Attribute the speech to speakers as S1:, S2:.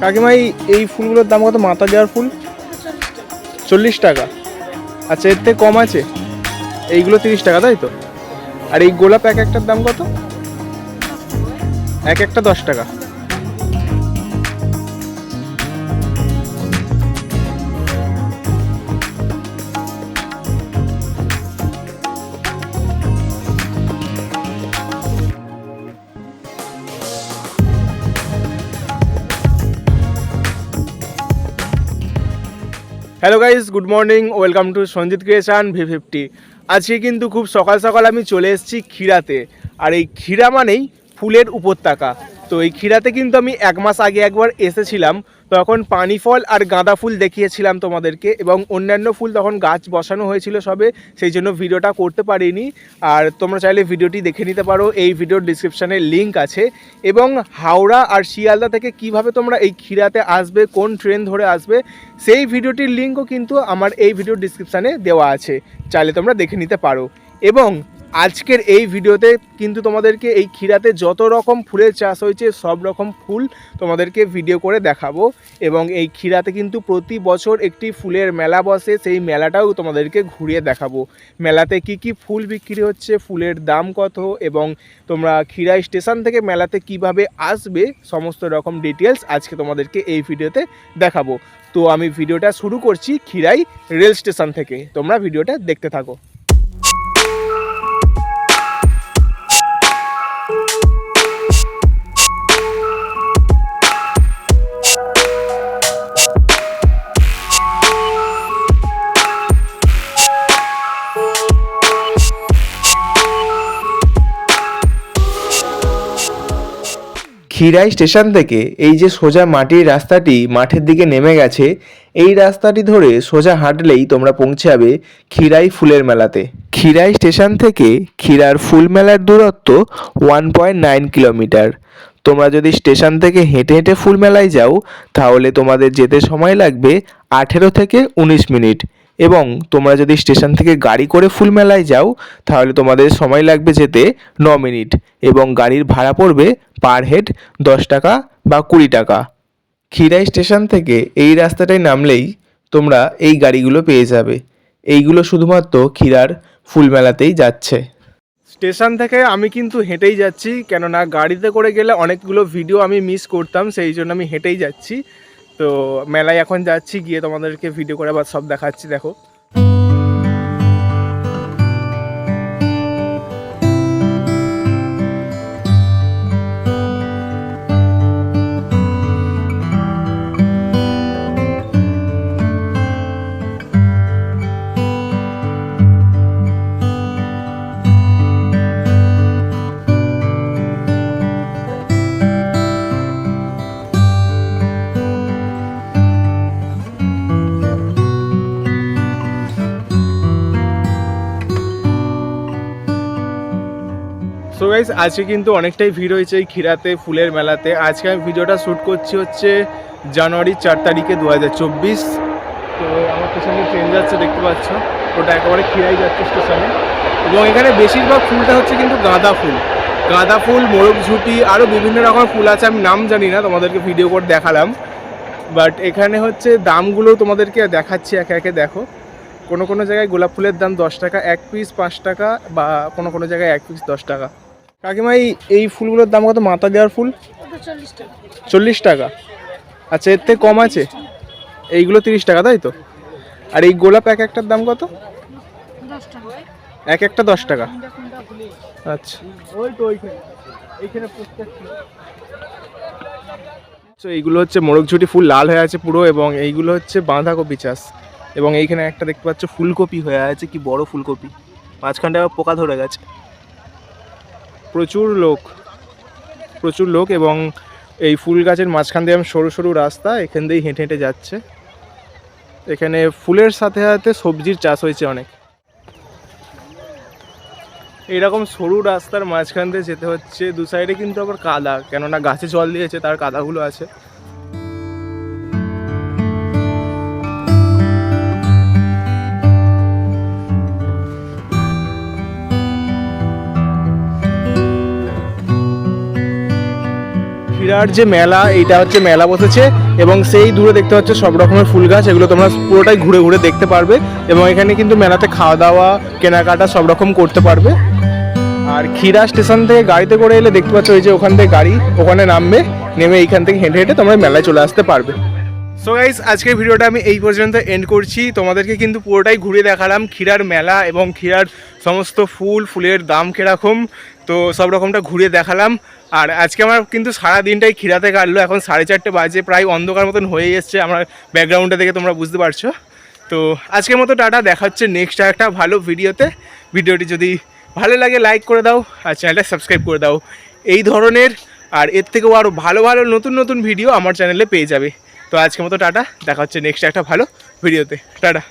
S1: কাকিমা এই এই ফুলগুলোর দাম কত? মাথা দেওয়ার ফুল? চল্লিশ টাকা। আচ্ছা এর থেকে কম আছে? এইগুলো তিরিশ টাকা, তাই তো? আর এই গোলাপ এক একটার দাম কত? এক একটা দশ টাকা। Hello guys good morning welcome to Sanjit creation V fifty আজকে কিন্তু খুব সকাল সকাল আমি চলে এসেছি ক্ষীরাতে। আর এই ক্ষীরা মানেই ফুলের উপত্যকা। তো এই ক্ষীরাতে কিন্তু আমি এক মাস আগে একবার এসেছিলাম। তখন পানি ফল আর গাঁদা ফুল দেখিয়েছিলাম তোমাদেরকে এবং অন্যান্য ফুল তখন গাছ বসানো হয়েছিল সবে, সেই জন্য ভিডিওটা করতে পারিনি। আর তোমরা চাইলে ভিডিওটি দেখে নিতে পারো, এই ভিডিওর ডিসক্রিপশানে লিঙ্ক আছে। এবং হাওড়া আর শিয়ালদা থেকে কীভাবে তোমরা এই ক্ষীরাতে আসবে, কোন ট্রেন ধরে আসবে, সেই ভিডিওটির লিঙ্কও কিন্তু আমার এই ভিডিওর ডিসক্রিপশানে দেওয়া আছে। চাইলে তোমরা দেখে নিতে পারো। এবং আজকের এই ভিডিওতে কিন্তু তোমাদেরকে এই ক্ষীরাতে যত রকম ফুলের চাষ হয়েছে, সব রকম ফুল তোমাদেরকে ভিডিও করে দেখাবো। এবং এই ক্ষীরাতে কিন্তু প্রতি বছর একটি ফুলের মেলা বসে, সেই মেলাটাও তোমাদেরকে ঘুরিয়ে দেখাবো। মেলাতে কি কি ফুল বিক্রি হচ্ছে, ফুলের দাম কত, এবং তোমরা ক্ষীরা স্টেশন থেকে মেলাতে কীভাবে আসবে, সমস্ত রকম ডিটেলস আজকে তোমাদেরকে এই ভিডিওতে দেখাবো। তো আমি ভিডিওটা শুরু করছি ক্ষীরাই রেল স্টেশন থেকে। তোমরা ভিডিওটা দেখতে থাকো। খিরাই স্টেশন থেকে এই যে সোজা মাটির রাস্তাটি মাঠের দিকে নেমে গেছে, এই রাস্তাটি ধরে সোজা হাঁটলেই তোমরা পৌঁছাবে খিরাই ফুলের মেলাতে। খিরাই স্টেশন থেকে খিরার ফুল মেলার দূরত্ব ওয়ান পয়েন্ট নাইন কিলোমিটার। তোমরা যদি স্টেশন থেকে হেঁটে হেঁটে ফুল মেলায় যাও, তাহলে তোমাদের যেতে সময় লাগবে আঠেরো থেকে উনিশ মিনিট। এবং তোমরা যদি স্টেশন থেকে গাড়ি করে ফুল মেলায় যাও, তাহলে তোমাদের সময় লাগবে যেতে ন মিনিট এবং গাড়ির ভাড়া পড়বে পার হেড দশ টাকা বা কুড়ি টাকা। খিরাই স্টেশন থেকে এই রাস্তাটায় নামলেই তোমরা এই গাড়িগুলো পেয়ে যাবে। এইগুলো শুধুমাত্র ক্ষীরার ফুল মেলাতেই যাচ্ছে। স্টেশন থেকে আমি কিন্তু হেঁটেই যাচ্ছি, কেননা গাড়িতে করে গেলে অনেকগুলো ভিডিও আমি মিস করতাম, সেই জন্য আমি হেঁটেই যাচ্ছি। তো মেলায় এখন যাচ্ছি গিয়ে তোমাদেরকে ভিডিও করে আবার সব দেখাচ্ছি দেখো। সো গাইস আজকে কিন্তু অনেকটাই ভিড় হয়েছে এই ক্ষীরাতে, ফুলের মেলাতে। আজকে আমি ভিডিওটা শ্যুট করছি হচ্ছে জানুয়ারি চার তারিখে দু হাজার চব্বিশ। তো আমার পেছনে ট্রেন যাচ্ছে, দেখতে পাচ্ছ। ওটা একেবারে ক্ষীরাই যাচ্ছে স্টেশনে এবং এখানে বেশিরভাগ ফুলটা হচ্ছে কিন্তু গাঁদা ফুল। গাঁদা ফুল, মোরগ ঝুটি আরও বিভিন্ন রকমের ফুল আছে, আমি নাম জানি না, তোমাদেরকে ভিডিও করে দেখালাম। বাট এখানে হচ্ছে দামগুলো তোমাদেরকে দেখাচ্ছি, একে একে দেখো। কোনো কোনো জায়গায় গোলাপ ফুলের দাম দশ টাকা, এক পিস পাঁচ টাকা বা কোনো কোনো জায়গায় এক পিস দশ টাকা। কাকিমা এই এই ফুলগুলোর দাম কত? মাথা দেওয়ার ফুল?
S2: চল্লিশ টাকা।
S1: আচ্ছা এর থেকে কম আছে? এইগুলো তিরিশ টাকা তাই তো? আর এই গোলাপ এক একটার দাম কত?
S2: দশ টাকা।
S1: এক একটা দশ টাকা। আচ্ছা। ওই তো ওইখানে। এইগুলো হচ্ছে মোরগঝুটি ফুল লাল হয়ে আছে পুরো এবং এইগুলো হচ্ছে বাঁধাকপি চাষ। এবং এইখানে একটা দেখতে পাচ্ছ ফুলকপি হয়ে আছে কি বড় ফুলকপি। মাঝখানটা পোকা ধরে গেছে। প্রচুর লোক প্রচুর লোক এবং এই ফুল গাছের মাঝখান দিয়ে সরু সরু রাস্তা, এখান দিয়েই হেঁটে হেঁটে যাচ্ছে। এখানে ফুলের সাথে সাথে সবজির চাষ হয়েছে অনেক। এরকম সরু রাস্তার মাঝখান দিয়ে যেতে হচ্ছে, দু সাইডে কিন্তু আবার কাদা, কেননা গাছে জল দিয়েছে, তার কাদাগুলো আছে। ক্ষীরার যে মেলা, এইটা হচ্ছে মেলা বসেছে এবং সেই দূরে দেখতে পাচ্ছ সব রকমের ফুল গাছ, এগুলো তোমরা পুরোটাই ঘুরে ঘুরে দেখতে পারবে এবং এখানে কিন্তু মেলাতে খাওয়া দাওয়া কেনাকাটা সব রকম করতে পারবে। আর ক্ষীরা স্টেশন থেকে গাড়িতে করে এলে দেখতে পাচ্ছ ওই যে ওখান থেকে গাড়ি, ওখানে নামবে, নেমে এইখান থেকে হেঁটে হেঁটে তোমরা মেলায় চলে আসতে পারবে। সো গাইস আজকের ভিডিওটা আমি এই পর্যন্ত এন্ড করছি। তোমাদেরকে কিন্তু পুরোটাই ঘুরে দেখালাম। ক্ষীরার মেলা এবং ক্ষীরার সমস্ত ফুল, ফুলের দাম কীরকম, তো সব রকমটা ঘুরে দেখালাম। আর আজকে আমার কিন্তু সারা দিনটাই ক্ষীরাতে কাটলো। এখন সাড়ে চারটে বাজে, প্রায় অন্ধকার মতন হয়ে এসছে আমার ব্যাকগ্রাউন্ডটা দেখে তোমরা বুঝতে পারছ। তো আজকের মতো টাটা, দেখা হচ্ছে নেক্সট একটা ভালো ভিডিওতে। ভিডিওটি যদি ভালো লাগে লাইক করে দাও আর চ্যানেলটা সাবস্ক্রাইব করে দাও। এই ধরনের আর এর থেকেও আরও ভালো ভালো, নতুন নতুন ভিডিও আমার চ্যানেলে পেয়ে যাবে। তো আজকের মতো টাটা দেখা হচ্ছে নেক্সট একটা ভালো ভিডিওতে। টাটা।